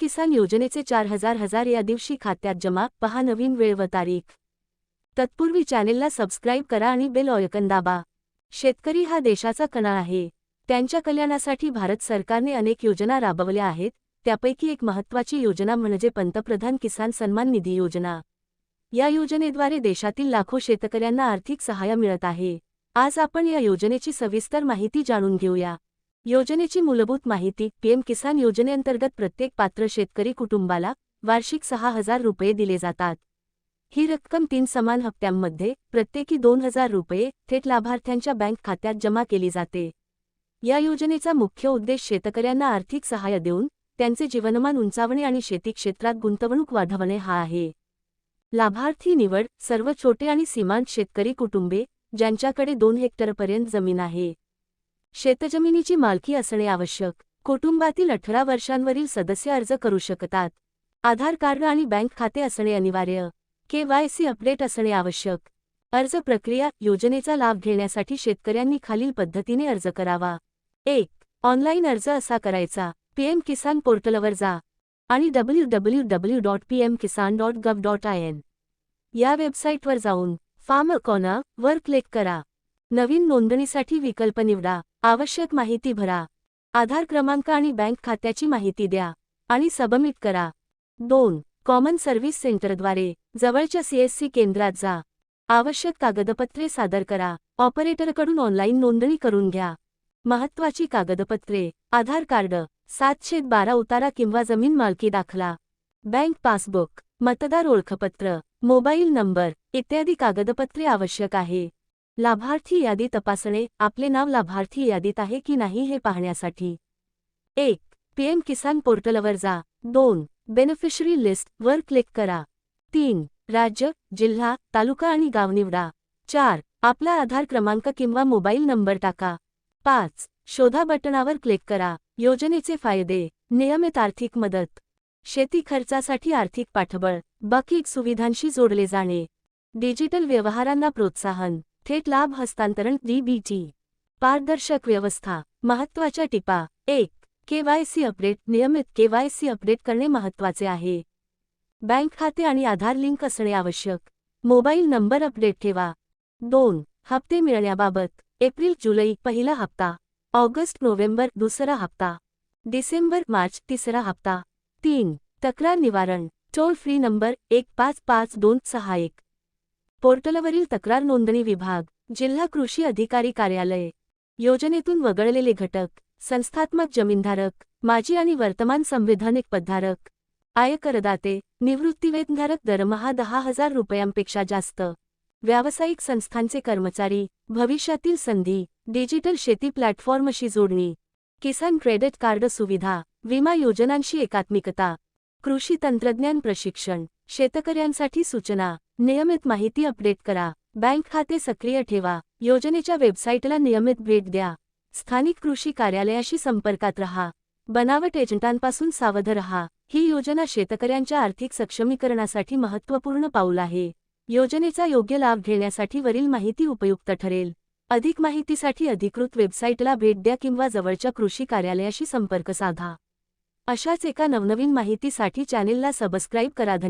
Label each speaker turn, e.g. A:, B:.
A: किसान योजनेचे चार हजार हजार या दिवशी खात्यात जमा. पहा नवीन वेळ व तारीख. तत्पूर्वी चॅनेलला सबस्क्राईब करा आणि बेल ऑयकन दाबा. शेतकरी हा देशाचा कणा आहे. त्यांच्या कल्याणासाठी भारत सरकारने अनेक योजना राबवल्या आहेत. त्यापैकी एक महत्त्वाची योजना म्हणजे पंतप्रधान किसान सन्मान निधी योजना. या योजनेद्वारे देशातील लाखो शेतकऱ्यांना आर्थिक सहाय्य मिळत आहे. आज आपण या योजनेची सविस्तर माहिती जाणून घेऊया. योजनेची मूलभूत माहिती पीएम किसान योजनेअंतर्गत प्रत्येक पात्र शेतकरी कुटुंबाला वार्षिक सहा हजार रुपये दिले जातात. ही रक्कम तीन समान हप्त्यांमध्ये प्रत्येकी दोन हजार रुपये थेट लाभार्थ्यांच्या बँक खात्यात जमा केली जाते. या योजनेचा मुख्य उद्देश शेतकऱ्यांना आर्थिक सहाय्य देऊन त्यांचे जीवनमान उंचावणे आणि शेती क्षेत्रात गुंतवणूक वाढवणे हा आहे. लाभार्थी निवड सर्व छोटे आणि सीमांत शेतकरी कुटुंबे ज्यांच्याकडे दोन हेक्टरपर्यंत जमीन आहे. शेतजमिनीची मालकी असणे आवश्यक. कुटुंबातील अठरा वर्षांवरील सदस्य अर्ज करू शकतात. आधार कार्ड आणि बँक खाते असणे अनिवार्य. केवायसी अपडेट असणे आवश्यक. अर्ज प्रक्रिया योजनेचा लाभ घेण्यासाठी शेतकऱ्यांनी खालील पद्धतीने अर्ज करावा. एक ऑनलाईन अर्ज असा करायचा. पीएम किसान पोर्टलवर जा आणि W W W dot P M Kisan dot gov dot I N या वेबसाईटवर जाऊन फार्म अकॉना वर क्लिक करा. नवीन नोंदणीसाठी विकल्प निवडा. आवश्यक माहिती भरा. आधार क्रमांक आणि बँक खात्याची माहिती द्या आणि सबमिट करा. दोन कॉमन सर्व्हिस सेंटरद्वारे जवळच्या सीएससी केंद्रात जा. आवश्यक कागदपत्रे सादर करा. ऑपरेटरकडून ऑनलाईन नोंदणी करून घ्या. महत्वाची कागदपत्रे आधार कार्ड सातशे बारा उतारा किंवा जमीन मालकी दाखला. बँक पासबुक मतदार ओळखपत्र मोबाईल नंबर इत्यादी कागदपत्रे आवश्यक आहे. लाभार्थी यादी तपासणे आपले नाव लाभार्थी यादीत आहे की नाही हे पाहण्यासाठी. एक पीएम किसान पोर्टलवर जा. दोन बेनिफिशरी लिस्ट वर क्लिक करा. तीन राज्य जिल्हा तालुका आणि गाव निवडा. चार आपला आधार क्रमांक किंवा मोबाईल नंबर टाका. पाच शोधा बटणावर क्लिक करा. योजनेचे फायदे नियमित आर्थिक मदत. शेती खर्चासाठी आर्थिक पाठबळ बाकी सुविधांशी जोडले जाणे. डिजिटल व्यवहारांना प्रोत्साहन. थेट लाभ हस्तांतरण डीबीटी पारदर्शक व्यवस्था. महत्त्वाच्या टिपा. एक केवायसी अपडेट. नियमित केवायसी अपडेट करणे महत्त्वाचे आहे. बँक खाते आणि आधार लिंक असणे आवश्यक. मोबाईल नंबर अपडेट ठेवा. दोन हप्ते मिळण्याबाबत. एप्रिल जुलै पहिला हप्ता. ऑगस्ट नोव्हेंबर दुसरा हप्ता. डिसेंबर मार्च तिसरा हप्ता. तीन तक्रार निवारण. टोल फ्री नंबर एक पाच पाच दोन सहा एक. पोर्टलवरील तक्रार नोंदणी विभाग जिल्हा कृषी अधिकारी कार्यालय. योजनेतून वगळलेले घटक संस्थात्मक जमीनधारक माजी आणि वर्तमान संविधानिक पदधारक. आयकरदाते निवृत्तीवेतनधारक दरमहा दहा हजार रुपयांपेक्षा जास्त. व्यावसायिक संस्थांचे कर्मचारी भविष्यातील संधी डिजिटल शेती प्लॅटफॉर्मशी जोडणी. किसान क्रेडिट कार्ड सुविधा विमा योजनांशी एकात्मिकता. कृषी तंत्रज्ञान प्रशिक्षण शेतकऱ्यांसाठी सूचना. नियमित माहिती अपडेट करा. बँक खाते सक्रिय ठेवा. योजनेच्या वेबसाईटला नियमित भेट द्या. स्थानिक कृषी कार्यालयाशी संपर्कात रहा. बनावट एजंटांपासून सावध रहा. ही योजना शेतकऱ्यांच्या आर्थिक सक्षमीकरणासाठी महत्त्वपूर्ण पाऊल आहे. योजनेचा योग्य लाभ घेण्यासाठी वरील माहिती उपयुक्त ठरेल. अधिक माहितीसाठी अधिकृत वेबसाईटला भेट द्या किंवा जवळच्या कृषी कार्यालयाशी संपर्क साधा. अशाच एका नवनवीन माहितीसाठी चॅनेलला सबस्क्राईब करा. धन्यवाद.